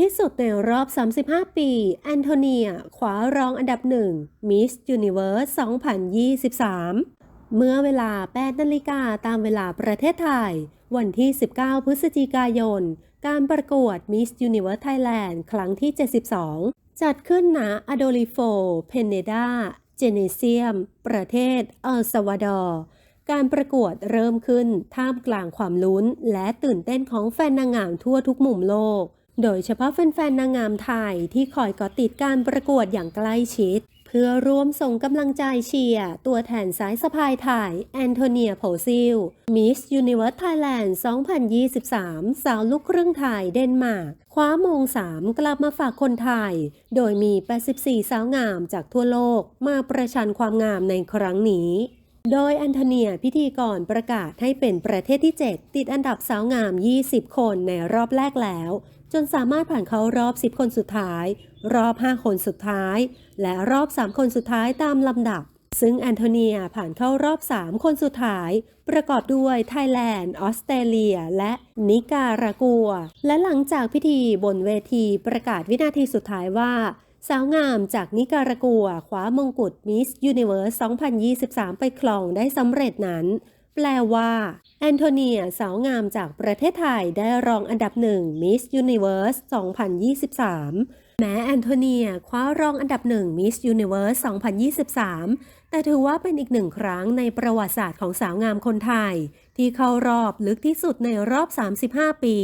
ที่สุดในรอบ 35 ปี แอนโทเนียคว้ารองอันดับหนึ่ง Miss Universe 2023 เมื่อเวลา 8 นาฬิกาตามเวลาประเทศไทย วันที่ 19 พฤศจิกายน การประกวด Miss Universe Thailand ครั้งที่ 72 จัดขึ้นณอโดลิโฟ เพเนดา เจเนเซียม ประเทศเอลซาวาดอร์การประกวดเริ่มขึ้นท่ามกลางความลุ้น และตื่นเต้นของแฟนนางงามทั่วทุกมุมโลก โดยเฉพาะแฟนๆนางงามไทยที่คอยเกาะติดการประกวดอย่างใกล้ชิด เพื่อร่วมส่งกำลังใจเชียร์ตัวแทนสายสะพายไทยแอนโทเนียโพซิลมิสยูนิเวิร์สไทยแลนด์2023 สาวลูกครึ่งไทยเดนมาร์กคว้ามงสามกลับมาฝากคนไทย โดยมี 84 สาวงามจากทั่วโลกมาประชันความงามในครั้งนี้ โดยแอนโทเนียพิธีกรประกาศให้เป็นประเทศที่ 7 ติดอันดับสาวงาม 20 คนในรอบแรกแล้ว จนสามารถผ่านเข้ารอบ 10 คนสุดท้าย รอบ 5 คนสุดท้าย และรอบ 3 คนสุดท้ายตามลำดับ ซึ่งแอนโทเนียผ่านเข้ารอบ 3 คนสุดท้าย ประกอบด้วยไทยแลนด์ ออสเตรเลีย และนิการากัว และหลังจากพิธีบนเวทีประกาศวินาทีสุดท้ายว่า สาวงามจากนิการากัวคว้ามงกุฎมิสยูนิเว r ร์ส 2023 ไปครองได้สำเร็จนั้น แปลว่า แอนโทเนียสาวงามจากประเทศไทยได้รองอันดับหนึ่งมิสยูนิเว r ร์ส 2023 แม้แอนโทเนียคว้ารองอันดับหนึ่งมิสยูนิเว r ร์ส 2023 แต่ถือว่าเป็นอีกหนึ่งครั้งในประวัติศาสตร์ของสาวงามคนไทย ที่เข้ารอบลึกที่สุดในรอบ 35 ปี